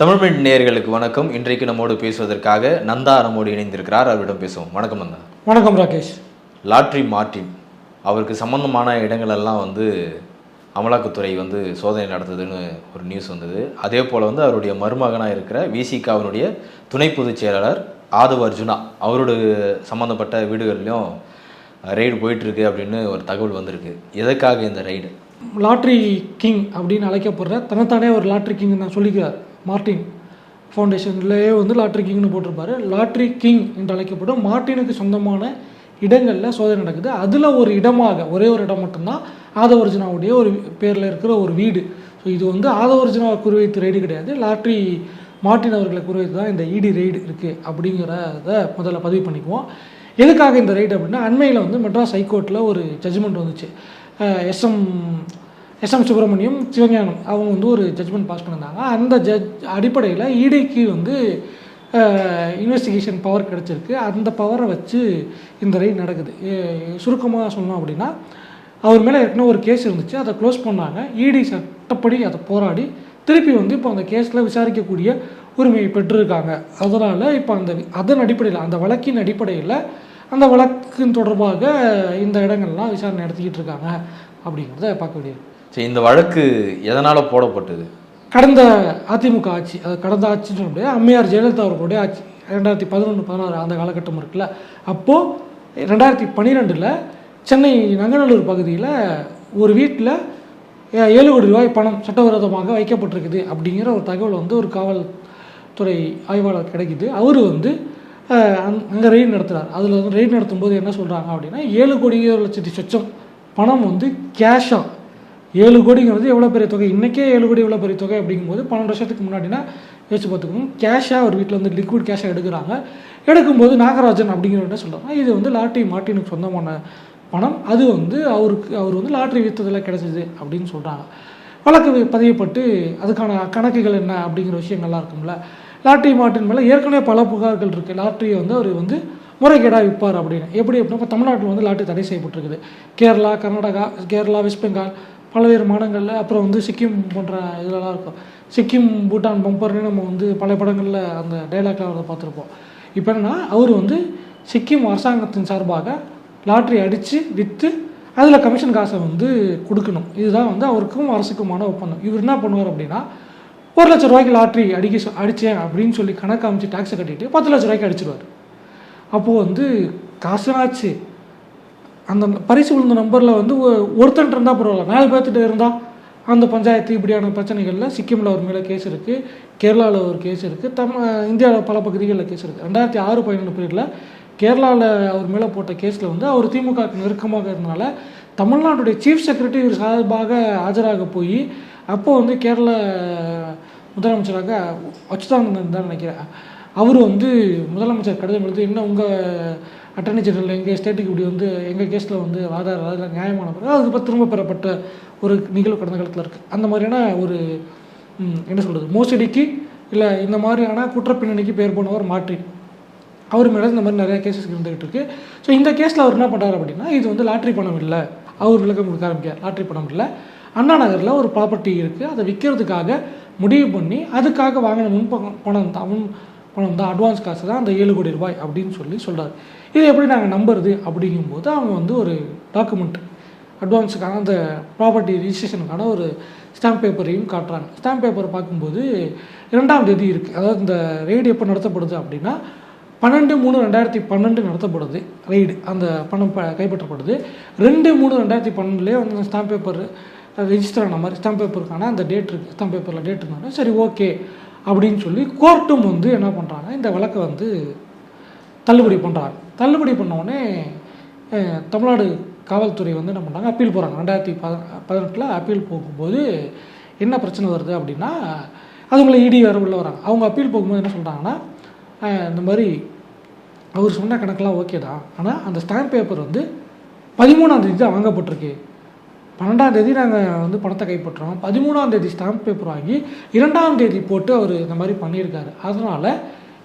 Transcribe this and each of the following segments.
தமிழ்மணி நேயர்களுக்கு வணக்கம். இன்றைக்கு நம்மோடு பேசுவதற்காக நந்தா நம்மோடு இணைந்திருக்கிறார். அவரிடம் பேசுவோம். வணக்கம் நந்தா. வணக்கம் ராகேஷ். Lottery Martin. அவருக்கு சம்பந்தமான இடங்களெல்லாம் வந்து அமலாக்கத்துறை வந்து சோதனை நடத்துதுன்னு ஒரு நியூஸ் வந்தது. அதே போல் வந்து அவருடைய மருமகனாக இருக்கிற விசிகாவினுடைய துணை பொதுச் செயலாளர் ஆதவ் அர்ஜுனா அவரோட சம்மந்தப்பட்ட வீடுகள்லையும் ரெய்டு போயிட்டுருக்கு அப்படின்னு ஒரு தகவல் வந்திருக்கு. எதற்காக இந்த ரெய்டு லாட்ரி கிங் அப்படின்னு அழைக்கப்படுற தன்னைத்தானே ஒரு லாட்ரி கிங் நான் சொல்லிக்கிறார் மார்ட்டின் ஃபவுண்டேஷன்லேயே வந்து லாட்ரி கிங்னு போட்டிருப்பாரு. லாட்ரி கிங் என்று அழைக்கப்படும் மார்ட்டினுக்கு சொந்தமான இடங்களில் சோதனை நடக்குது. அதில் ஒரு இடமாக ஒரே ஒரு இடம் மட்டும்தான் ஆதவர்ஜுனாவுடைய ஒரு பேரில் இருக்கிற ஒரு வீடு. ஸோ இது வந்து ஆதவர்ஜுனாவை குறிவைத்து ரெய்டு கிடையாது. லாட்ரி மார்ட்டின் அவர்களை குறிவைத்து தான் இந்த இடி ரெய்டு இருக்குது அப்படிங்கிறத முதல்ல பதிவு பண்ணிக்குவோம். எதுக்காக இந்த ரைட் அப்படின்னா அண்மையில் வந்து மெட்ராஸ் ஹைகோர்ட்டில் ஒரு ஜட்ஜ்மெண்ட் வந்துச்சு. SM SM Subramaniam Sivagnanam. அவங்க வந்து ஒரு ஜட்ஜ்மெண்ட் பாஸ் பண்ணியிருந்தாங்க அந்த ஜட்ஜ் அடிப்படையில் இடிக்கு வந்து இன்வெஸ்டிகேஷன் பவர் கிடச்சிருக்கு. அந்த பவரை வச்சு இந்த ரைட் நடக்குது. சுருக்கமாக சொன்னோம் அப்படின்னா அவர் மேலே ஏற்கனவே ஒரு கேஸ் இருந்துச்சு. அதை க்ளோஸ் பண்ணாங்க. இடி சட்டப்படி அதை போராடி திருப்பி வந்து இப்போ அந்த கேஸில் விசாரிக்கக்கூடிய உரிமையை பெற்றிருக்காங்க. அதனால் இப்போ அந்த அதன் அடிப்படையில் அந்த வழக்கின் அடிப்படையில் அந்த வழக்கின் தொடர்பாக இந்த இடங்கள்லாம் விசாரணை நடத்திக்கிட்டு இருக்காங்க. அப்படிங்கிறத பார்க்க வேண்டியது. சரி இந்த வழக்கு எதனால் போடப்பட்டது? கடந்த அதிமுக ஆட்சி அது கடந்த ஆட்சின்னு சொல்ல முடியாது. அம்மையார் ஜெயலலிதா அவர்களுடைய ஆட்சி. ரெண்டாயிரத்தி பதினொன்று பதினாறு அந்த காலகட்டம் இருக்குல்ல. அப்போது ரெண்டாயிரத்தி பன்னிரெண்டில் சென்னை நங்கநல்லூர் பகுதியில் ஒரு வீட்டில் ஏ- ஏழு கோடி ரூபாய் பணம் சட்டவிரோதமாக வைக்கப்பட்டிருக்குது அப்படிங்கிற ஒரு தகவல் வந்து ஒரு காவல்துறை ஆய்வாளர் கிடைக்குது. அவர் வந்து அங்கே ரெய்டு நடத்துகிறார் அதில் வந்து ரெய்டு நடத்தும்போது என்ன சொல்கிறாங்க அப்படின்னா ஏழு கோடி ஏழு லட்சத்தி சொச்சம் பணம் வந்து கேஷாக ஏழு கோடிங்கிறது எவ்வளோ பெரிய தொகை? இன்றைக்கே ஏழு கோடி எவ்வளோ பெரிய தொகை அப்படிங்கும்போது பன்னெண்டு வருஷத்துக்கு முன்னாடினா யோசிச்சு பார்த்துக்கணும். கேஷாக ஒரு வீட்டில் வந்து லிக்விட் கேஷாக எடுக்கிறாங்க. எடுக்கும்போது நாகராஜன் அப்படிங்கிறவங்க சொல்கிறாங்க இது வந்து லாட்ரி மார்ட்டினுக்கு சொந்தமான பணம். அது வந்து அவருக்கு அவர் வந்து லாட்ரி விற்றதில் கிடச்சிது அப்படின்னு சொல்கிறாங்க வழக்கு பதியப்பட்டு அதுக்கான கணக்குகள் என்ன அப்படிங்கிற விஷயங்கள்லாம் இருக்கும்ல. லாட்ரி மார்ட்டின் மேலே ஏற்கனவே பல புகார்கள் இருக்குது லாட்ரியை வந்து அவர் வந்து முறைகேடாக விற்பார் அப்படின்னு. எப்படி அப்படின்னா இப்போ தமிழ்நாட்டில் வந்து லாட்ரி தடை செய்யப்பட்டிருக்குது. கேரளா கர்நாடகா கேரளா வெஸ்ட் பெங்கால் பல்வேறு மாடங்களில் அப்புறம் வந்து சிக்கிம் போன்ற இதெல்லாம் இருக்கும். சிக்கிம் பூட்டான் பம்பர்னு நம்ம வந்து பல படங்களில் அந்த டைலாக்ல அவரை பார்த்துருப்போம். இப்போ என்னன்னா அவர் வந்து சிக்கிம் அரசாங்கத்தின் சார்பாக லாட்ரி அடித்து விற்று அதில் கமிஷன் காசை வந்து கொடுக்கணும். இதுதான் வந்து அவருக்கும் அரசுக்குமான ஒப்பந்தம். இவர் என்ன பண்ணுவார் அப்படின்னா ஒரு லட்ச ரூபாய்க்கு லாட்ரி அடிக்க அடித்தேன் அப்படின்னு சொல்லி கணக்கு அமைச்சு டேக்ஸை கட்டிட்டு பத்து லட்ச ரூபாய்க்கு அடிச்சிருவார். அப்போது வந்து காசுனாச்சு. அந்த பரிசு விழுந்த நம்பரில் வந்து ஒருத்தன் இருந்தால் பரவாயில்ல. நாலு பேர்த்துட்டு இருந்தால் அந்த பஞ்சாயத்து இப்படியான பிரச்சனைகளில் சிக்கிமில் ஒரு மேலே கேஸ் இருக்குது கேரளாவில் ஒரு கேஸ் இருக்குது தம் இந்தியாவில் பல பகுதிகளில் கேஸ் இருக்குது ரெண்டாயிரத்தி ஆறு பதினொன்று பீரியடில் கேரளாவில் அவர் மேலே போட்ட கேஸில் வந்து அவர் திமுக நெருக்கமாக இருந்தனால தமிழ்நாட்டுடைய சீஃப் செக்ரட்டரி சார்பாக ஆஜராக போய் அப்போ வந்து கேரள முதலமைச்சராக அச்சுதானந்தன் தான் நினைக்கிறேன். அவர் வந்து முதலமைச்சர் கடிதம் எழுதி இன்னும் உங்கள் அட்டர்னி ஜெனரல் எங்கள் ஸ்டேட்டுக்கு இப்படி வந்து எங்கள் கேஸில் வந்து ஆதார் அதில் நியாயமான பிறகு அதுக்கப்புறம் திரும்ப பெறப்பட்ட ஒரு நிகழ்வு கடந்த காலத்தில் இருக்குது அந்த மாதிரியான ஒரு என்ன சொல்கிறது மோசடிக்கு இல்லை இந்த மாதிரியான குற்றப்பின்னணிக்கு பேர் போனவர் மாற்றி. அவர் மேலே இந்த மாதிரி நிறைய கேசஸ் இருந்துகிட்டு இருக்கு. ஸோ இந்த கேஸில் அவர் என்ன பண்ணுறாரு அப்படின்னா இது வந்து லாட்ரி பணம் இல்லை. அவர் விளக்கம் கொடுக்க ஆரம்பிக்கார் லாட்ரி பணம் இல்லை. அண்ணா நகரில் ஒரு ப்ராப்பர்ட்டி இருக்குது அதை விற்கிறதுக்காக முடிவு பண்ணி அதுக்காக வாங்கின முன் பணம் தான். முன் பணம் தான் அட்வான்ஸ் காசு தான் அந்த ஏழு கோடி ரூபாய் அப்படின்னு சொல்லி சொல்கிறார் இது எப்படி நாங்கள் நம்புறது அப்படிங்கும்போது அவங்க வந்து ஒரு டாக்குமெண்ட் அட்வான்ஸுக்கான அந்த ப்ராப்பர்ட்டி ரிஜிஸ்ட்ரேஷனுக்கான ஒரு ஸ்டாம்ப் பேப்பரையும் காட்டுறாங்க. ஸ்டாம்ப் பேப்பர் பார்க்கும்போது இரண்டாம் தேதி இருக்குது அதாவது இந்த ரெய்டு எப்போ நடத்தப்படுது அப்படின்னா பன்னெண்டு மூணு ரெண்டாயிரத்தி பன்னெண்டு நடத்தப்படுது. ரெய்டு அந்த பணம் ப கைப்பற்றப்படுது. ரெண்டு மூணு ரெண்டாயிரத்தி பன்னெண்டுலேயே வந்து ஸ்டாம்ப் பேப்பர் ரெஜிஸ்டர் ஆன மாதிரி ஸ்டாம்ப் பேப்பருக்கான அந்த டேட் இருக்குது ஸ்டாம்ப் பேப்பரில் டேட் இருந்தாலும் சரி ஓகே அப்படின்னு சொல்லி கோர்ட்டும் வந்து என்ன பண்ணுறாங்க இந்த வழக்கை வந்து தள்ளுபடி பண்ணுறாங்க தள்ளுபடி பண்ண உடனே தமிழ்நாடு காவல்துறை வந்து என்ன பண்ணுறாங்க அப்பீல் போகிறாங்க ரெண்டாயிரத்தி பத பதினெட்டில் அப்பீல் போகும்போது என்ன பிரச்சனை வருது அப்படின்னா அதுங்களை இடி வேறு உள்ளே வராங்க. அவங்க அப்பீல் போகும்போது என்ன சொல்கிறாங்கன்னா இந்த மாதிரி அவர் சொன்ன கணக்கெலாம் ஓகே தான். ஆனால் அந்த ஸ்டாம்ப் பேப்பர் வந்து பதிமூணாம் தேதி தான் வாங்கப்பட்டிருக்கு. பன்னெண்டாம் தேதி நாங்கள் வந்து பணத்தை கைப்பற்றுறோம். பதிமூணாம் தேதி ஸ்டாம்ப் பேப்பர் வாங்கி இரண்டாம் தேதி போட்டு அவர் இந்த மாதிரி பண்ணியிருக்காரு. அதனால்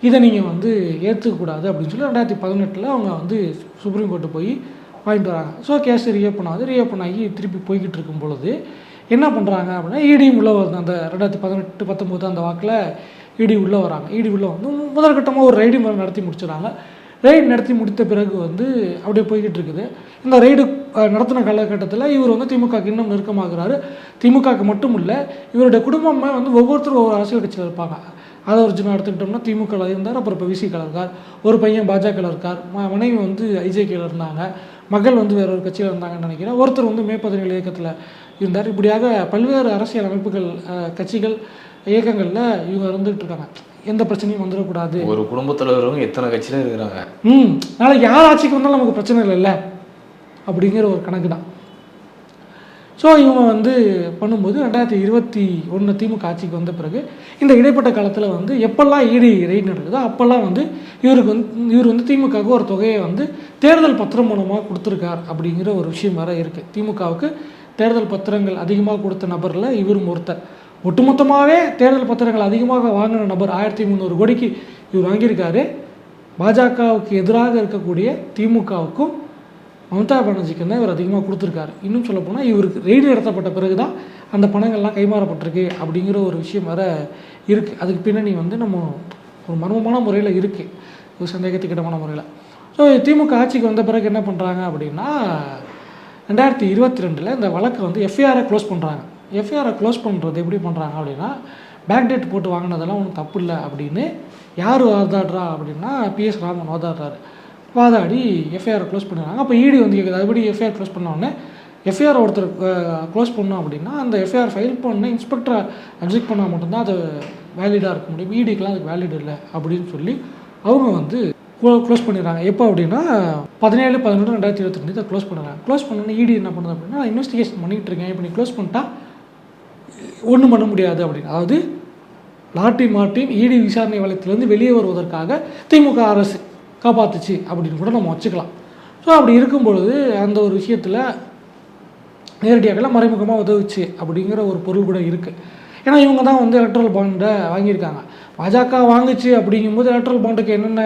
இதை நீங்கள் வந்து ஏற்றுக்கக்கூடாது அப்படின்னு சொல்லி ரெண்டாயிரத்தி பதினெட்டில் அவங்க வந்து சுப்ரீம் கோர்ட்டு போய் வாங்கிட்டு வராங்க. ஸோ கேஸ் ரீஓப்பன் ஆகுது. ரீஓப்பன் ஆகி திருப்பி போய்கிட்டு இருக்கும் பொழுது என்ன பண்ணுறாங்க அப்படின்னா இடி உள்ளே வருது அந்த ரெண்டாயிரத்தி பதினெட்டு பத்தொம்போது அந்த வாக்கில் இடி உள்ளே வராங்க. இடி உள்ளே வந்து முதல் கட்டமாக ஒரு ரைடு மாதிரி நடத்தி முடிச்சுறாங்க ரெய்டு நடத்தி முடித்த பிறகு வந்து அப்படியே போய்கிட்டு இருக்குது இந்த ரைடு நடத்தின காலகட்டத்தில் இவர் வந்து திமுகவுக்கு இன்னும் நெருக்கமாகிறாரு. திமுகவுக்கு மட்டும் இல்லை இவருடைய குடும்பமே வந்து ஒவ்வொருத்தரும் ஒவ்வொரு அரசியல் கட்சியில் இருப்பாங்க. அதை ஒரு சின்ன எடுத்துக்கிட்டோம்னா திமுகவில் இருந்தார் அப்புறம் இப்போ விசிகல இருக்கார். ஒரு பையன் பாஜகவில் இருக்கார். ம மனைவி வந்து ஐஜேகேல இருந்தாங்க. மகள் வந்து வேற ஒரு கட்சியில் இருந்தாங்கன்னு நினைக்கிறேன். ஒருத்தர் வந்து மே பதினேழு இயக்கத்தில் இருந்தார். இப்படியாக பல்வேறு அரசியல் அமைப்புகள் கட்சிகள் இயக்கங்களில் இவங்க இருந்துகிட்டு இருக்காங்க. எந்த பிரச்சனையும் வந்துடக்கூடாது. ஒரு குடும்பத்தில் இருக்கிறவங்க எத்தனை கட்சியில இருக்கிறாங்க? ம் நாளைக்கு யார் ஆட்சிக்கு வந்தாலும் நமக்கு பிரச்சனை இல்லைல்ல? அப்படிங்கிற ஒரு கணக்கு தான் ஸோ இவங்க வந்து பண்ணும்போது ரெண்டாயிரத்தி இருபத்தி ஒன்று திமுக ஆட்சிக்கு வந்த பிறகு இந்த இடைப்பட்ட காலத்தில் வந்து எப்பெல்லாம் ஈடி ரெய்ட் நடக்குதோ அப்போல்லாம் வந்து இவருக்கு வந்து இவர் வந்து திமுகவுக்கு ஒரு தொகையை வந்து தேர்தல் பத்திரம் மூலமாக கொடுத்துருக்கார் அப்படிங்கிற ஒரு விஷயம் வேறு இருக்குது திமுகவுக்கு தேர்தல் பத்திரங்கள் அதிகமாக கொடுத்த நபரில் இவரும் ஒருத்தர். ஒட்டுமொத்தமாகவே தேர்தல் பத்திரங்கள் அதிகமாக வாங்கின நபர் ஆயிரத்தி முந்நூறு கோடிக்கு இவர் வாங்கியிருக்காரு. பாஜகவுக்கு எதிராக இருக்கக்கூடிய திமுகவுக்கும் மம்தா பானர்ஜிக்கு தான் இவர் அதிகமாக கொடுத்துருக்காரு. இன்னும் சொல்லப்போனால் இவருக்கு ரெய்டு நடத்தப்பட்ட பிறகு தான் அந்த பணங்கள்லாம் கைமாறப்பட்டிருக்கு அப்படிங்கிற ஒரு விஷயம் வேற இருக்குது அதுக்கு பின்னணி வந்து நம்ம ஒரு மர்மமான முறையில் இருக்குது ஒரு சந்தேகத்துக்கிடமான முறையில். ஸோ திமுக ஆட்சிக்கு வந்த பிறகு என்ன பண்ணுறாங்க அப்படின்னா ரெண்டாயிரத்தி இருபத்தி ரெண்டில் இந்த வழக்கை வந்து எஃப்ஐஆரை க்ளோஸ் பண்ணுறாங்க எஃப்ஐஆரை க்ளோஸ் பண்ணுறது எப்படி பண்ணுறாங்க அப்படின்னா பேக் டேட் போட்டு வாங்கினதெல்லாம் ஒன்றும் தப்பு இல்லை அப்படின்னு யார் வாதாடுறா அப்படின்னா பிஎஸ் ராமன் வாதாடுறாரு வாதாடி எஃப்ஐஆரை க்ளோஸ் பண்ணிடுறாங்க. அப்போ இடி வந்து கேட்குது அதுபடி எஃப்ஐஆர் க்ளோஸ் பண்ண உடனே எஃப்ஐஆர் ஒருத்தர் க்ளோஸ் பண்ணோம் அப்படின்னா அந்த எஃப்ஐஆர் ஃபைல் பண்ண இன்ஸ்பெக்டரை அப்ஜெக்ட் பண்ணால் மட்டும்தான் அது வேலிடாக இருக்க முடியும். E இடிக்கெலாம் அதுக்கு வேலிட் இல்லை அப்படின்னு சொல்லி அவங்க வந்து க்ளோஸ் பண்ணிடுறாங்க. எப்போ அப்படின்னா பதினேழு பதினொன்று ரெண்டாயிரத்தி இருபத்தி ரெண்டு இதை க்ளோஸ் பண்ணுறாங்க. க்ளோஸ் பண்ணோன்னே இடி என்ன பண்ணுது அப்படின்னா இன்வெஸ்டிகேஷன் பண்ணிகிட்டு இருக்கேன். இப்போ நீ க்ளோஸ் பண்ணிட்டா ஒன்றும் பண்ண முடியாது அப்படின்னு அதாவது லாட்டி மாட்டின் இடி விசாரணை வளையத்திலேருந்து வெளியே வருவதற்காக திமுக அரசு காப்பாற்றுச்சு அப்படின்னு கூட நம்ம வச்சுக்கலாம். ஸோ அப்படி இருக்கும் பொழுது அந்த ஒரு விஷயத்தில் நேரடியாகலாம் மறைமுகமாக உதவுச்சு அப்படிங்கிற ஒரு பொருள் கூட இருக்குது ஏன்னா இவங்க தான் வந்து எலக்ட்ரல் பாண்டை வாங்கியிருக்காங்க. பாஜக வாங்குச்சு அப்படிங்கும்போது எலக்ட்ரல் பாண்டுக்கு என்னென்ன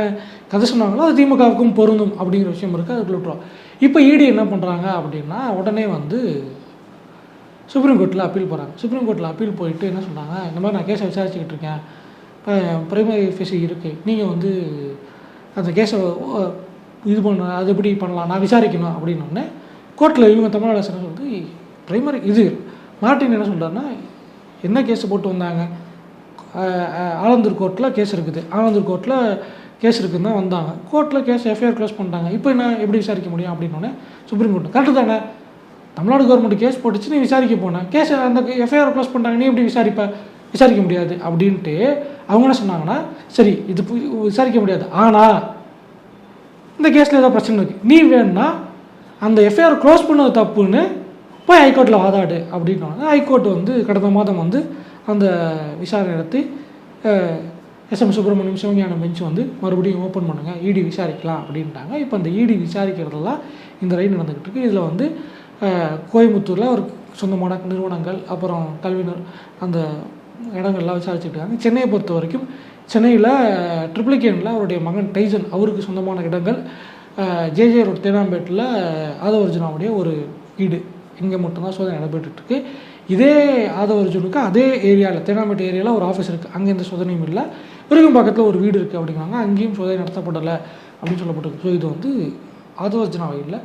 கதை சொன்னாங்களோ அது திமுகவுக்கும் பொருந்தும் அப்படிங்கிற விஷயம் இருக்குது அதுக்குள்ள விட்டுரும் இப்போ இடி என்ன பண்ணுறாங்க அப்படின்னா உடனே வந்து சுப்ரீம் கோர்ட்டில் அப்பீல் போகிறாங்க சுப்ரீம் கோர்ட்டில் அப்பீல் போயிட்டு என்ன சொன்னாங்க? இந்த மாதிரி நான் கேஸை விசாரிச்சுக்கிட்டு இருக்கேன். பிரைமரி ஃபேஸ் இருக்குது நீங்கள் வந்து அந்த கேஸை இது பண்ண அது எப்படி பண்ணலாம் நான் விசாரிக்கணும் அப்படின்னோடனே கோர்ட்டில் இவங்க தமிழ்நாடு அரசு என்ன சொல்லுது பிரைமரி இது. மார்ட்டின் என்ன சொல்கிறாருன்னா என்ன கேஸ் போட்டு வந்தாங்க? ஆலந்தூர் கோர்ட்டில் கேஸ் இருக்குது. ஆலந்தூர் கோர்ட்டில் கேஸ் இருக்குதுன்னு தான் வந்தாங்க. கோர்ட்டில் கேஸ் எஃப்ஐஆர் க்ளோஸ் பண்ணிட்டாங்க. இப்போ என்ன எப்படி விசாரிக்க முடியும் அப்படின்னோடனே சுப்ரீம் கோர்ட் கரெக்டு தானே. தமிழ்நாடு கவர்மெண்ட் கேஸ் போட்டுச்சு நீ விசாரிக்க போனேன் கேஸ் அந்த எஃப்ஐஆர் க்ளோஸ் பண்ணிட்டாங்க நீ எப்படி விசாரிப்ப? விசாரிக்க முடியாது. அப்படின்ட்டு அவங்க என்ன சொன்னாங்கன்னா சரி இது விசாரிக்க முடியாது. ஆனால் இந்த கேஸில் ஏதோ பிரச்சனை இருக்குது நீ வேணும்னா அந்த எஃப்ஐஆர் க்ளோஸ் பண்ணது தப்புன்னு போய் ஹைகோர்ட்டில் வாதாடு அப்படின்னு ஹைகோர்ட் வந்து கடந்த மாதம் வந்து அந்த விசாரணை நடத்தி S M Subramaniam Sivagnana bench வந்து மறுபடியும் ஓப்பன் பண்ணுங்கள் இடி விசாரிக்கலாம் அப்படின்ட்டாங்க இப்போ அந்த இடி விசாரிக்கிறதெல்லாம் இந்த ரைடு நடந்துக்கிட்டு இருக்கு. இதில் வந்து கோயம்புத்தூரில் ஒரு சொந்தமான நிறுவனங்கள் அப்புறம் கல்வினர் அந்த இடங்கள்லாம் விசாரிச்சுட்டு இருக்காங்க சென்னையை பொறுத்த வரைக்கும் சென்னையில் ட்ரிப்ளிகேனில் அவருடைய மகன் டைசன் அவருக்கு சொந்தமான இடங்கள் ஜேஜே ரோட் தேனாம்பேட்டில் ஆதவர்ஜுனாவுடைய ஒரு வீடு. இங்கே மட்டும்தான் சோதனை நடைபெற்றுட்டு இதே ஆதவர்ஜுனுக்கு அதே ஏரியாவில் தேனாம்பேட்டு ஏரியாவில் ஒரு ஆஃபீஸ் இருக்குது அங்கே எந்த சோதனையும் இல்லை. விருகம் பக்கத்தில் ஒரு வீடு இருக்குது அப்படிங்கிறாங்க. அங்கேயும் சோதனை நடத்தப்படலை அப்படின்னு சொல்லப்பட்டிருக்கு. ஸோ இது வந்து ஆதவர்ஜுனாவை இல்லை.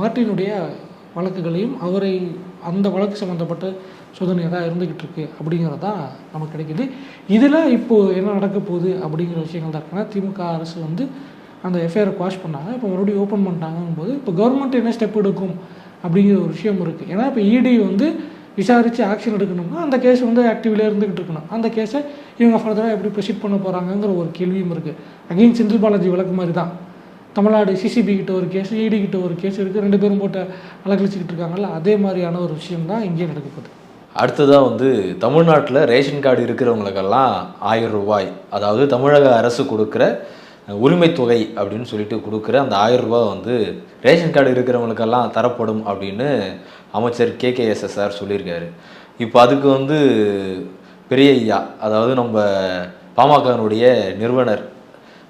மார்ட்டினுடைய வழக்குகளையும் அவரை அந்த வழக்கு சம்மந்தப்பட்ட சோதனை தான் இருந்துக்கிட்டு இருக்கு அப்படிங்கிறது தான் நமக்கு கிடைக்குது. இதில் இப்போது என்ன நடக்க போகுது அப்படிங்கிற விஷயங்கள் தான். இருக்குன்னா திமுக அரசு வந்து அந்த எஃப்ஐஆரை குவாஷ் பண்ணாங்க. இப்போ மறுபடியும் ஓப்பன் பண்ணிட்டாங்கும் போது இப்போ கவர்மெண்ட் என்ன ஸ்டெப் எடுக்கும் அப்படிங்கிற ஒரு விஷயம் இருக்குது ஏன்னா இப்போ இடி வந்து விசாரித்து ஆக்ஷன் எடுக்கணும்னா அந்த கேஸ் வந்து ஆக்டிவ்லேயே இருந்துக்கிட்டு இருக்கணும். அந்த கேஸை இவங்க ஃபர்தராக எப்படி ப்ரொசீட் பண்ண போகிறாங்கங்கிற ஒரு கேள்வியும் இருக்குது அகெயின் செந்தில் பாலாஜி வழக்கு மாதிரி தான். தமிழ்நாடு சிசிபி கிட்ட ஒரு கேஸ் இடி கிட்ட ஒரு கேஸ் இருக்குது ரெண்டு பேரும் போட்டு அலக்கழிச்சிக்கிட்டு இருக்காங்கல்ல அதே மாதிரியான ஒரு விஷயம் தான் இங்கே நடக்க போகுது. அடுத்ததாக வந்து தமிழ்நாட்டில் ரேஷன் கார்டு இருக்கிறவங்களுக்கெல்லாம் ஆயிரம் ரூபாய் அதாவது தமிழக அரசு கொடுக்குற உரிமைத்தொகை தொகை அப்படின்னு சொல்லிட்டு கொடுக்குற அந்த ஆயிரம் ரூபாய் வந்து ரேஷன் கார்டு இருக்கிறவங்களுக்கெல்லாம் தரப்படும் அப்படின்னு அமைச்சர் கே கே சார் சொல்லியிருக்காரு. இப்போ அதுக்கு வந்து பெரிய ஐயா அதாவது நம்ம பாமகனுடைய நிறுவனர்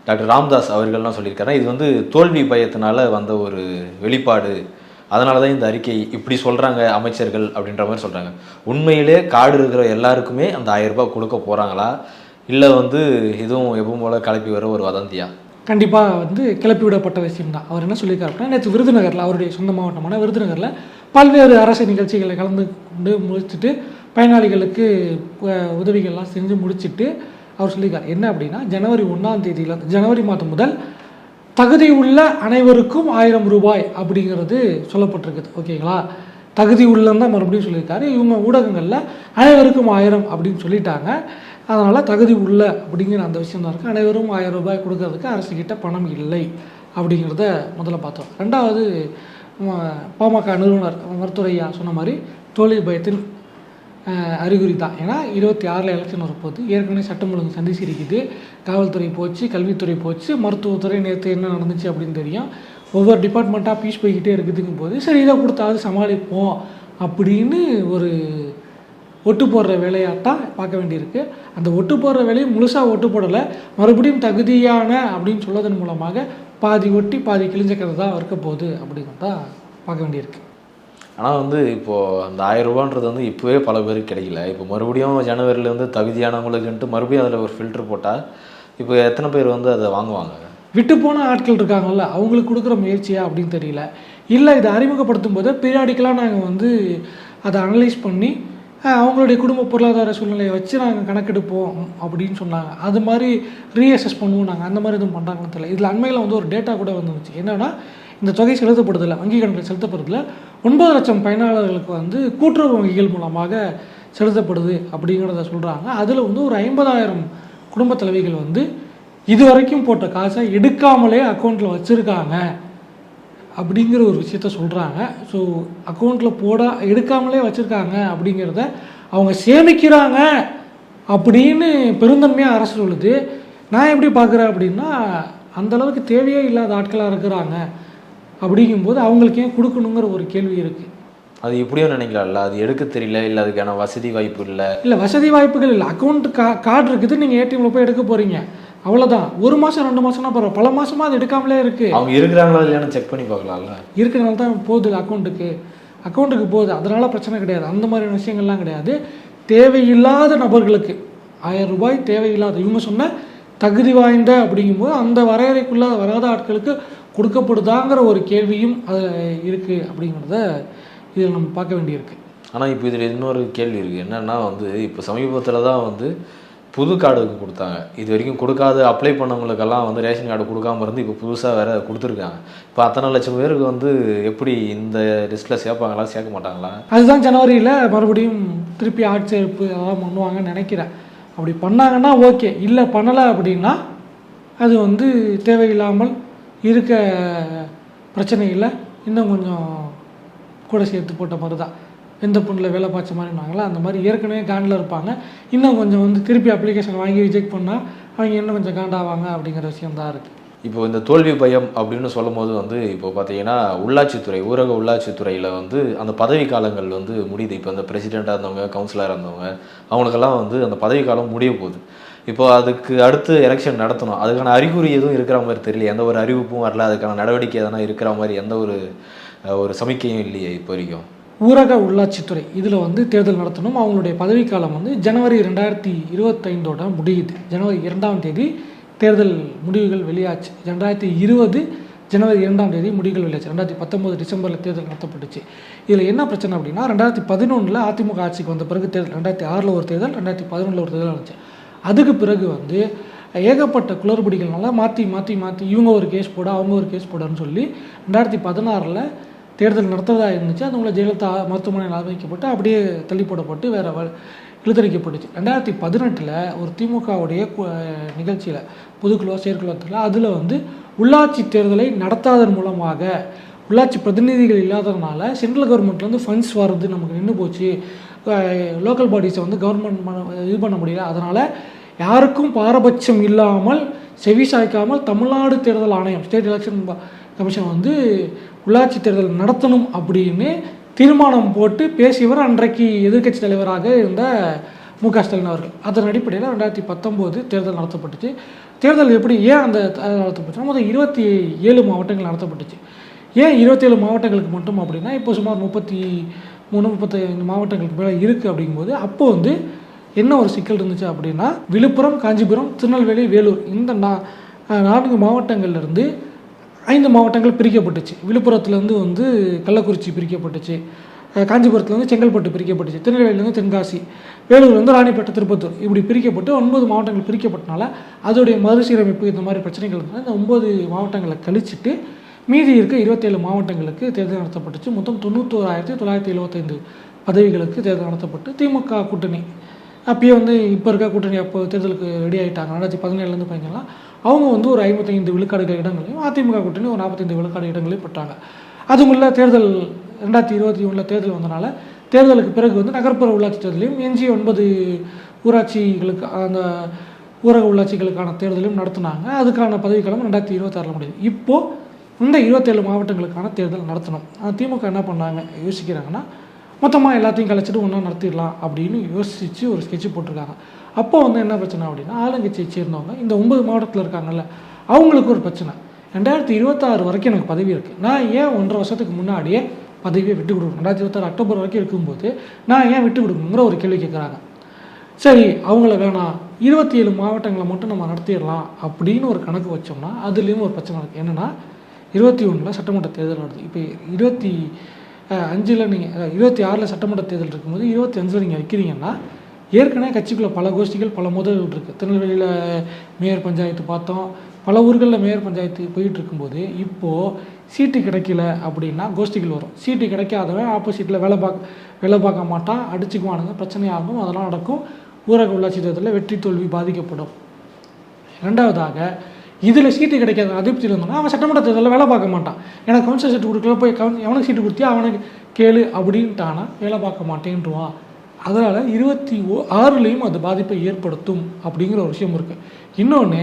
டாக்டர் ராம்தாஸ் அவர்கள்லாம் சொல்லியிருக்காரு இது வந்து தோல்வி பயத்தினால வந்த ஒரு வெளிப்பாடு. அதனால தான் இந்த அறிக்கை இப்படி சொல்கிறாங்க அமைச்சர்கள் அப்படின்ற மாதிரி சொல்கிறாங்க உண்மையிலே காடு இருக்கிற எல்லாருக்குமே அந்த ஆயிரம் ரூபாய் கொடுக்க போகிறாங்களா இல்லை வந்து இதுவும் எப்பவும் போல கிளப்பி வர ஒரு வதந்தியா? கண்டிப்பாக வந்து கிளப்பி விடப்பட்ட விஷயம் தான். அவர் என்ன சொல்லியிருக்காரு அப்படின்னா நேற்று விருதுநகரில் அவருடைய சொந்த மாவட்டமான விருதுநகரில் பல்வேறு அரசு நிகழ்ச்சிகளை கலந்து கொண்டு முடிச்சுட்டு பயனாளிகளுக்கு உதவிகள்லாம் செஞ்சு முடிச்சிட்டு அவர் சொல்லியிருக்கார். என்ன அப்படின்னா ஜனவரி ஒன்றாம் தேதியில் ஜனவரி மாதம் முதல் தகுதி உள்ள அனைவருக்கும் ஆயிரம் ரூபாய் அப்படிங்கிறது சொல்லப்பட்டிருக்குது. ஓகேங்களா தகுதி உள்ளன்னு தான் மறுபடியும் சொல்லியிருக்காரு. இவங்க ஊடகங்களில் அனைவருக்கும் ஆயிரம் அப்படின்னு சொல்லிட்டாங்க. அதனால் தகுதி உள்ள அப்படிங்கிற அந்த விஷயம் தான் இருக்குது அனைவரும் ஆயிரம் ரூபாய் கொடுக்கறதுக்கு அரசுக்கிட்ட பணம் இல்லை அப்படிங்கிறத முதல்ல பார்த்தோம். ரெண்டாவது பாமக நிறுவனர் மருத்துவரையா சொன்ன மாதிரி தோல்வி பயத்தின் அறிகுறி தான். ஏன்னா இருபத்தி ஆறில் எலெக்ஷன் வரப்போகுது. ஏற்கனவே சட்டம் ஒழுங்கு சந்திச்சு இருக்குது காவல்துறை போச்சு கல்வித்துறை போச்சு மருத்துவத்துறை நேற்று என்ன நடந்துச்சு அப்படின்னு தெரியும். ஒவ்வொரு டிபார்ட்மெண்ட்டாக பீஸ் போய்கிட்டே இருக்குதுங்கும் போது சரி இதை கொடுத்தாவது சமாளிப்போம் அப்படின்னு ஒரு ஒட்டு போடுற வேலையாட்டாக பார்க்க வேண்டியிருக்கு. அந்த ஒட்டு போடுற வேலையை முழுசாக ஒட்டு போடலை. மறுபடியும் தகுதியான அப்படின்னு சொல்வதன் மூலமாக பாதி ஒட்டி பாதி கிழிஞ்சக்கிறது தான் இருக்க போகுது அப்படிங்கிறத பார்க்க வேண்டியிருக்கு. ஆனால் வந்து இப்போது அந்த ஆயிரம் ரூபான்றது வந்து இப்போவே பல பேருக்கு கிடைக்கல. இப்போ மறுபடியும் ஜனவரியில் வந்து தகுதியானவங்களுக்குன்ட்டு மறுபடியும் அதில் ஒரு ஃபில்டர் போட்டால் இப்போ எத்தனை பேர் வந்து அதை வாங்குவாங்க? விட்டு போன ஆட்கள் இருக்காங்கல்ல அவங்களுக்கு கொடுக்குற முயற்சியா அப்படின்னு தெரியல. இல்லை இதை அறிமுகப்படுத்தும் போது பீரியாடிக்கலாக நாங்கள் வந்து அதை அனலைஸ் பண்ணி அவங்களுடைய குடும்ப பொருளாதார சூழ்நிலையை வச்சு நாங்கள் கணக்கெடுப்போம் அப்படின்னு சொன்னாங்க. அது மாதிரி ரீஅசஸ் பண்ணுவோம் நாங்கள் அந்த மாதிரி எதுவும் பண்ணுறாங்கன்னு தெரியல. இதில் அண்மையில் வந்து ஒரு டேட்டா கூட வந்துருச்சு. என்னென்னா இந்த தொகை செலுத்தப்படுதில்லை வங்கி கணக்கில் செலுத்தப்படுறதுல ஒன்பது லட்சம் பயனாளர்களுக்கு வந்து கூட்டுறவு வங்கிகள் மூலமாக செலுத்தப்படுது அப்படிங்கிறத சொல்கிறாங்க அதில் வந்து ஒரு ஐம்பதாயிரம் குடும்ப தலைவிகள் வந்து இது வரைக்கும் போட்ட காசை எடுக்காமலே அக்கௌண்ட்டில் வச்சுருக்காங்க அப்படிங்கிற ஒரு விஷயத்த சொல்கிறாங்க ஸோ அக்கௌண்ட்டில் போட எடுக்காமலே வச்சுருக்காங்க அப்படிங்கிறத அவங்க சேமிக்கிறாங்க அப்படின்னு பெருந்தன்மையாக அரசு சொல்லுது. நான் எப்படி பார்க்குறேன் அப்படின்னா அந்தளவுக்கு தேவையே இல்லாத ஆட்களாக இருக்கிறாங்க. அப்படிங்கும்போது அவங்களுக்கு ஏன் கொடுக்கணுங்கிற ஒரு கேள்வி இருக்குது அது இப்படியும் நினைக்கலாம்ல அது எடுக்க தெரியல இல்லை அதுக்கான வசதி வாய்ப்பு இல்லை. இல்லை வசதி வாய்ப்புகள் இல்லை. அக்கௌண்ட் கா கார்டு இருக்குது நீங்கள் ஏடிஎம்ல போய் எடுக்க போகிறீங்க அவ்வளோதான் ஒரு மாதம் ரெண்டு மாதம்னா பரவாயில்ல. பல மாதமாக அது எடுக்காமலே இருக்குது அவங்க இருக்கிறாங்களா இல்லையான்னு செக் பண்ணி பார்க்கலாம்ல. இருக்கிறனால தான் போகுது அக்கௌண்ட்டுக்கு அக்கௌண்ட்டுக்கு போகுது. அதனால் பிரச்சனை கிடையாது. அந்த மாதிரியான விஷயங்கள்லாம் கிடையாது. தேவையில்லாத நபர்களுக்கு ஆயிரம் ரூபாய் தேவையில்லாத இவங்க சொன்ன தகுதி வாய்ந்த அப்படிங்கும்போது அந்த வரையறைக்குள்ள வராத ஆட்களுக்கு கொடுக்கப்படுதாங்கிற ஒரு கேள்வியும் அதில் இருக்குது அப்படிங்கிறத இதில் நம்ம பார்க்க வேண்டியிருக்கு. ஆனால் இப்போ இதில் இன்னொரு கேள்வி இருக்குது என்னன்னா வந்து இப்போ சமீபத்தில் தான் வந்து புது கார்டுக்கு கொடுத்தாங்க. இது வரைக்கும் கொடுக்காத அப்ளை பண்ணவங்களுக்கெல்லாம் வந்து ரேஷன் கார்டு கொடுக்காம இருந்து இப்போ புதுசாக வேற கொடுத்துருக்காங்க. இப்போ அத்தனை லட்சம் பேருக்கு வந்து எப்படி இந்த லிஸ்ட்டில் சேர்ப்பாங்களா சேர்க்க மாட்டாங்களா? அதுதான் ஜனவரியில் மறுபடியும் திருப்பி ஆட்சேர்ப்பு அதெல்லாம் பண்ணுவாங்கன்னு நினைக்கிறேன். அப்படி பண்ணாங்கன்னா ஓகே. இல்லை பண்ணலை அப்படின்னா அது வந்து தேவையில்லாமல் இருக்க பிரச்சனைகளில் இன்னும் கொஞ்சம் கூட சேர்த்து போட்ட மாதிரி தான். எந்த பொண்ணில் வேலை பார்த்த மாதிரினாங்களா அந்த மாதிரி ஏற்கனவே காண்டில் இருப்பாங்க. இன்னும் கொஞ்சம் வந்து திருப்பி அப்ளிகேஷன் வாங்கி ரிஜெக்ட் பண்ணால் அவங்க இன்னும் கொஞ்சம் காண்டாவாங்க அப்படிங்கிற விஷயம் தான் இருக்குது இப்போ இந்த தோல்வி பயம் அப்படின்னு சொல்லும் போது வந்து இப்போ பார்த்தீங்கன்னா உள்ளாட்சித்துறை ஊரக உள்ளாட்சித்துறையில் வந்து அந்த பதவி காலங்கள் வந்து முடியுது. இப்போ அந்த பிரசிடெண்ட்டாக இருந்தவங்க கவுன்சிலராக இருந்தவங்க அவங்களுக்கெல்லாம் வந்து அந்த பதவி காலம் முடிய போகுது. இப்போ அதுக்கு அடுத்து எலெக்ஷன் நடத்தணும். அதுக்கான அறிகுறி எதுவும் இருக்கிற மாதிரி தெரியல. எந்த ஒரு அறிவிப்பும் வரல. அதுக்கான நடவடிக்கை எதனா இருக்கிற மாதிரி எந்த ஒரு ஒரு சமிக்கையும் இல்லையே இப்போ வரைக்கும். ஊரக உள்ளாட்சித்துறை இதில் வந்து தேர்தல் நடத்தணும். அவங்களுடைய பதவிக்காலம் வந்து ஜனவரி ரெண்டாயிரத்தி இருபத்தைந்தோட முடியுது. ஜனவரி இரண்டாம் தேதி தேர்தல் முடிவுகள் வெளியாச்சு. ரெண்டாயிரத்தி இருபது ஜனவரி இரண்டாம் தேதி முடிவுகள் வெளியாச்சு. ரெண்டாயிரத்தி பத்தொம்போது டிசம்பரில் தேர்தல் நடத்தப்பட்டுச்சு. இதில் என்ன பிரச்சனை அப்படின்னா ரெண்டாயிரத்தி பதினொன்றில் அதிமுக ஆட்சிக்கு வந்த பிறகு தேர்தல் ரெண்டாயிரத்தி ஆறில் ஒரு தேர்தல் ரெண்டாயிரத்தி பதினொன்றில் ஒரு தேர்தல் நடந்துச்சு. அதுக்கு பிறகு வந்து ஏகப்பட்ட குளறுபடிகள்னால மாற்றி மாற்றி மாற்றி இவங்க ஒரு கேஸ் போட அவங்க ஒரு கேஸ் போடன்னு சொல்லி ரெண்டாயிரத்தி பதினாறில் தேர்தல் நடத்துறதாக இருந்துச்சு. அது உங்களை ஜெயலலிதா மருத்துவமனையில் ஆரம்பிக்கப்பட்டு அப்படியே தள்ளி போடப்பட்டு வேற வ இழுத்தடிக்கப்பட்டுச்சு. ரெண்டாயிரத்தி பதினெட்டில் ஒரு திமுகவுடைய நிகழ்ச்சியில் பொதுக்குழுவோ செயற்குழுவத்தில் அதில் வந்து உள்ளாட்சி தேர்தலை நடத்தாதன் மூலமாக உள்ளாட்சி பிரதிநிதிகள் இல்லாததுனால சென்ட்ரல் கவர்மெண்ட்லேருந்து ஃபண்ட்ஸ் வர்றது நமக்கு நின்று போச்சு. லோக்கல் பாடிஸை வந்து கவர்மெண்ட் இது பண்ண முடியல. அதனால் யாருக்கும் பாரபட்சம் இல்லாமல் செவி சாய்க்காமல் தமிழ்நாடு தேர்தல் ஆணையம் ஸ்டேட் எலெக்ஷன் கமிஷன் வந்து உள்ளாட்சி தேர்தல் நடத்தணும் அப்படின்னு தீர்மானம் போட்டு பேசியவர் அன்றைக்கு எதிர்க்கட்சி தலைவராக இருந்த மு க ஸ்டாலின் அவர்கள். அதன் அடிப்படையில் ரெண்டாயிரத்தி பத்தொம்போது தேர்தல் நடத்தப்பட்டுச்சு. தேர்தல் எப்படி ஏன் அந்த தேர்தல் நடத்தப்பட்டுச்சுன்னா இருபத்தி ஏழு மாவட்டங்கள் நடத்தப்பட்டுச்சு. ஏன் இருபத்தேழு மாவட்டங்களுக்கு மட்டும் அப்படின்னா இப்போ சுமார் முப்பத்தி மூணு முப்பத்தைந்து மாவட்டங்களுக்கு மேலே இருக்குது அப்படிங்கும்போது அப்போ வந்து என்ன ஒரு சிக்கல் இருந்துச்சு அப்படின்னா விழுப்புரம் காஞ்சிபுரம் திருநெல்வேலி வேலூர் இந்த நா நான்கு மாவட்டங்கள்லேருந்து ஐந்து மாவட்டங்கள் பிரிக்கப்பட்டுச்சு. விழுப்புரத்துலேருந்து வந்து கள்ளக்குறிச்சி பிரிக்கப்பட்டுச்சு. காஞ்சிபுரத்துலேருந்து செங்கல்பட்டு பிரிக்கப்பட்டுச்சு. திருநெல்வேலியிலேருந்து தென்காசி வேலூர்லேருந்து ராணிப்பேட்டை திருப்பத்தூர் இப்படி பிரிக்கப்பட்டு ஒன்பது மாவட்டங்கள் பிரிக்கப்பட்டனால அதோடைய மறுசீரமைப்பு இந்த மாதிரி பிரச்சனைகள் இருந்தால் இந்த ஒன்பது மாவட்டங்களை கழிச்சிட்டு மீதி இருக்க இருபத்தேழு மாவட்டங்களுக்கு தேர்தல் நடத்தப்பட்டுச்சு. மொத்தம் தொண்ணூத்தோராயிரத்தி தொள்ளாயிரத்தி எழுபத்தைந்து பதவிகளுக்கு தேர்தல் நடத்தப்பட்டு திமுக கூட்டணி அப்பயே வந்து இப்போ இருக்க கூட்டணி அப்போ தேர்தலுக்கு ரெடி ஆகிட்டாங்க ரெண்டாயிரத்தி பதினேழுலேருந்து பதினேழுலாம் அவங்க வந்து ஒரு ஐம்பத்தைந்து விழுக்காடு இடங்களையும் அதிமுக கூட்டணி ஒரு நாற்பத்தைந்து விழுக்காடு இடங்களையும் பெற்றாங்க. அதுக்குள்ள தேர்தல் ரெண்டாயிரத்தி இருபத்தி ஒன்றில் தேர்தல் வந்தனால தேர்தலுக்கு பிறகு வந்து நகர்ப்புற உள்ளாட்சி தேர்தலையும் எஞ்சிய ஒன்பது ஊராட்சிகளுக்கு அந்த ஊரக உள்ளாட்சிகளுக்கான தேர்தலையும் நடத்தினாங்க. அதுக்கான பதவிக்காலம் ரெண்டாயிரத்தி இருபத்தாறில் முடியுது இப்போது இந்த இருபத்தேழு மாவட்டங்களுக்கான தேர்தல் நடத்தணும். திமுக என்ன பண்ணாங்க? யோசிக்கிறாங்கன்னா மொத்தமாக எல்லாத்தையும் கழிச்சிட்டு ஒன்றா நடத்திடலாம் அப்படின்னு யோசித்து ஒரு ஸ்கெட்ச் போட்டிருக்காங்க. அப்போ வந்து என்ன பிரச்சனை அப்படின்னா ஆளுங்கட்சியை சேர்ந்தவங்க இந்த ஒன்பது மாவட்டத்தில் இருக்காங்கல்ல அவங்களுக்கு ஒரு பிரச்சனை. ரெண்டாயிரத்தி இருபத்தாறு வரைக்கும் எனக்கு பதவி இருக்குது நான் ஏன் ஒன்றரை வருஷத்துக்கு முன்னாடியே பதவியை விட்டு கொடுக்கணும்? ரெண்டாயிரத்தி இருபத்தாறு அக்டோபர் வரைக்கும் இருக்கும்போது நான் ஏன் விட்டு கொடுக்கணுங்கிற ஒரு கேள்வி கேட்குறாங்க சரி அவங்கள வேணாம். இருபத்தி ஏழு மாவட்டங்களை மட்டும் நம்ம நடத்திடலாம் அப்படின்னு ஒரு கணக்கு வச்சோம்னா அதுலேயும் ஒரு பிரச்சனை இருக்குது என்னென்னா இருபத்தி ஒன்றில் சட்டமன்ற தேர்தல் வருது இப்போ இருபத்தி அஞ்சில் நீங்கள் இருபத்தி ஆறில் சட்டமன்ற தேர்தல் இருக்கும்போது இருபத்தி அஞ்சில் நீங்கள் வைக்கிறீங்கன்னா ஏற்கனவே கட்சிக்குள்ளே பல கோஷ்டிகள் பல முதல்கள் இருக்குது திருநெல்வேலியில் மேயர் பஞ்சாயத்து பார்த்தோம். பல ஊர்களில் மேயர் பஞ்சாயத்து போயிட்டு இருக்கும்போது இப்போது சீட்டு கிடைக்கல அப்படின்னா கோஷ்டிகள் வரும். சீட்டு கிடைக்காதவன் ஆப்போசிட்டில் வேலை பார்க்க வேலை பார்க்க மாட்டான் அடிச்சுக்குவானுங்க பிரச்சனையாகும் அதெல்லாம் நடக்கும். ஊரக உள்ளாட்சி தேர்தலில் வெற்றி தோல்வி பாதிக்கப்படும். ரெண்டாவதாக இதில் சீட்டு கிடைக்காது அதிருப்தியில் இருந்தாலும் அவன் சட்டமன்ற தேர்தலில் வேலை பார்க்க மாட்டான். எனக்கு கவுன்சில் சீட்டு கொடுக்கல போய் கவுன் எவனுக்கு சீட்டு கொடுத்தியா அவனுக்கு கேளு அப்படின்ட்டானா வேலை பார்க்க மாட்டேன்ருவான் அதனால் இருபத்தி ஓ ஆறுலேயும் அது பாதிப்பை ஏற்படுத்தும் அப்படிங்கிற ஒரு விஷயம் இருக்குது இன்னொன்று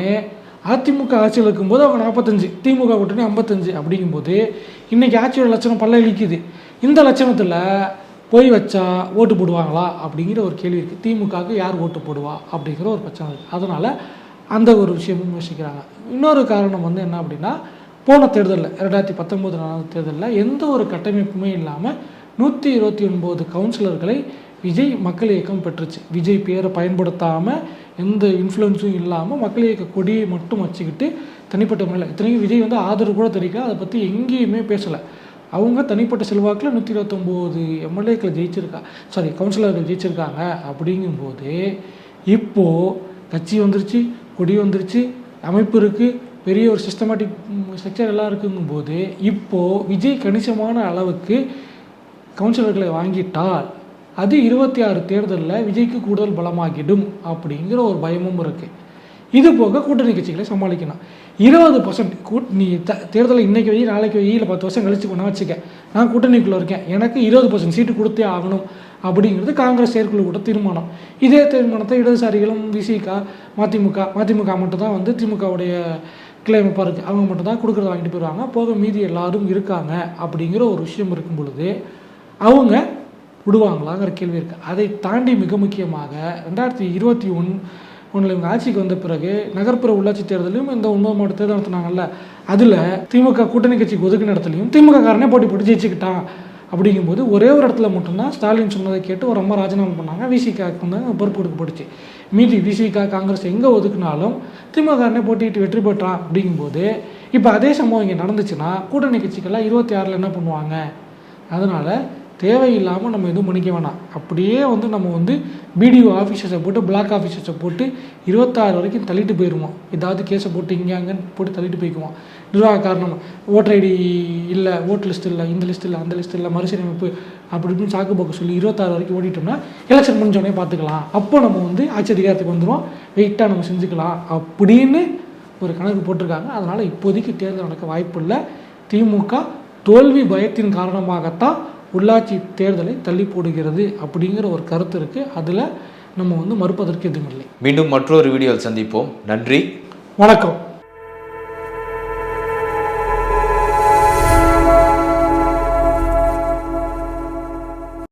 அதிமுக ஆட்சியில் இருக்கும்போது அவங்க நாற்பத்தஞ்சு திமுக கூட்டணி ஐம்பத்தஞ்சு அப்படிங்கும்போது இன்றைக்கி ஆட்சியோட லட்சணம் பல்ல இழிக்குது. இந்த லட்சணத்தில் போய் வச்சா ஓட்டு போடுவாங்களா அப்படிங்கிற ஒரு கேள்வி இருக்குது திமுகவுக்கு யார் ஓட்டு போடுவா அப்படிங்கிற ஒரு பிரச்சனை இருக்குது அதனால் அந்த ஒரு விஷயமும் யோசிக்கிறாங்க இன்னொரு காரணம் வந்து என்ன அப்படின்னா போன தேர்தலில் ரெண்டாயிரத்தி பத்தொம்போது நாலாவது தேர்தலில் எந்த ஒரு கட்டமைப்புமே இல்லாமல் நூற்றி இருபத்தி ஒன்பது கவுன்சிலர்களை விஜய் மக்கள் இயக்கம் பெற்றுச்சு. விஜய் பேரை பயன்படுத்தாமல் எந்த இன்ஃப்ளூயன்ஸும் இல்லாமல் மக்கள் இயக்க கொடியை மட்டும் வச்சுக்கிட்டு தனிப்பட்ட முறையில். இத்தனைக்கும் விஜய் வந்து ஆதரவு கூட தெரிவிக்கல அதை பற்றி எங்கேயுமே பேசலை. அவங்க தனிப்பட்ட செல்வாக்கில் நூற்றி இருபத்தொம்போது எம்எல்ஏக்களை ஜெயிச்சிருக்கா சாரி கவுன்சிலர்கள் ஜெயிச்சிருக்காங்க அப்படிங்கும்போது இப்போது கட்சி வந்துருச்சு கொடி வந்துருச்சு அமைப்பு இருக்குது பெரிய ஒரு சிஸ்டமேட்டிக் ஸ்ட்ரக்சர் எல்லாம் இருக்குங்கும்போது இப்போது விஜய் கணிசமான அளவுக்கு கவுன்சிலர்களை வாங்கிட்டால் அது இருபத்தி ஆறு தேர்தலில் விஜய்க்கு கூடுதல் பலமாகிடும் அப்படிங்கிற ஒரு பயமும் இருக்குது இது போக கூட்டணி கட்சிகளை சமாளிக்கணும். இருபது பர்சன்ட் கூட் நீ த தேர்தலை இன்றைக்கி வை நாளைக்கு வை இல்லை பத்து வருஷம் கழிச்சு கொண்டா வச்சுக்க நான் கூட்டணிக்குள்ளே இருக்கேன் எனக்கு இருபது பர்சன்ட் சீட்டு கொடுத்தே ஆகணும். அப்படிங்கிறது காங்கிரஸ் செயற்குழு கூட தீர்மானம். இதே தீர்மானத்தை இடதுசாரிகளும் விசிகா மதிமுக மதிமுக மட்டும் தான் வந்து திமுகவுடைய கிளைமப்பாக இருக்குது அவங்க மட்டும் தான் கொடுக்குறத வாங்கிட்டு போயிடுவாங்க போக மீதி எல்லாரும் இருக்காங்க அப்படிங்கிற ஒரு விஷயம் இருக்கும் பொழுது அவங்க விடுவாங்களாங்கிற கேள்வி இருக்குது அதை தாண்டி மிக முக்கியமாக ரெண்டாயிரத்தி இருபத்தி ஒன் ஒன்றில் இவங்க ஆட்சிக்கு வந்த பிறகு நகர்ப்புற உள்ளாட்சி தேர்தலையும் இந்த ஒன்பது மாவட்ட தேர்தல் நடத்தினாங்கல்ல. அதில் திமுக கூட்டணி கட்சிக்கு ஒதுக்கின இடத்துலையும் திமுக காரனே போட்டி போட்டு ஜெயிச்சுக்கிட்டான். அப்படிங்கும்போது ஒரே ஒரு இடத்துல மட்டும்தான் ஸ்டாலின் சொன்னதை கேட்டு ஒரு ராஜினாமா பண்ணாங்க. விசிகாக்கு வந்து பொறுப்பு கொடுக்கப்பட்டுச்சு மீதி விசிகா காங்கிரஸ் எங்கே ஒதுக்குனாலும் திமுகனே போட்டிட்டு வெற்றி பெற்றான் அப்படிங்கும்போது இப்போ அதே சம்பவம் இங்கே நடந்துச்சுன்னா கூட்டணி கட்சிக்கெல்லாம் இருபத்தி ஆறில் என்ன பண்ணுவாங்க? அதனால் தேவையில்லாமல் நம்ம எதுவும் பண்ணிக்க வேணாம். அப்படியே வந்து நம்ம வந்து பிடிஓ ஆஃபீஸர்ஸை போட்டு பிளாக் ஆஃபீஸர்ஸை போட்டு இருபத்தாறு வரைக்கும் தள்ளிட்டு போயிடுவோம் ஏதாவது கேஸை போட்டு இங்கே அங்கேன்னு போட்டு தள்ளிட்டு போய்க்குவோம். நிர்வாக காரணம் ஓட்டர் ஐடி இல்லை ஓட் லிஸ்ட் இல்லை இந்த லிஸ்ட் இல்லை அந்த லிஸ்ட் இல்லை மறுசீரமைப்பு அப்படி இப்படின்னு சாக்கு போக்கு சொல்லி இருபத்தாறு வரைக்கும் ஓடிட்டோம்னா எலெக்ஷன் முடிஞ்சோடனே பார்த்துக்கலாம். அப்போ நம்ம வந்து ஆட்சி அதிகாரத்துக்கு வந்துடும் வெயிட்டாக நம்ம செஞ்சுக்கலாம் அப்படின்னு ஒரு கணக்கு போட்டிருக்காங்க. அதனால் இப்போதைக்கு தேர்தல் நடக்க வாய்ப்பு இல்லை. திமுக தோல்வி பயத்தின் காரணமாகத்தான் உள்ளாட்சி தேர்தலை தள்ளி போடுகிறது அப்படிங்கிற ஒரு கருத்து இருக்குது அதில் நம்ம வந்து மறுப்பதற்கு எதுவும் இல்லை. மீண்டும் மற்றொரு வீடியோவில் சந்திப்போம். நன்றி. வணக்கம்.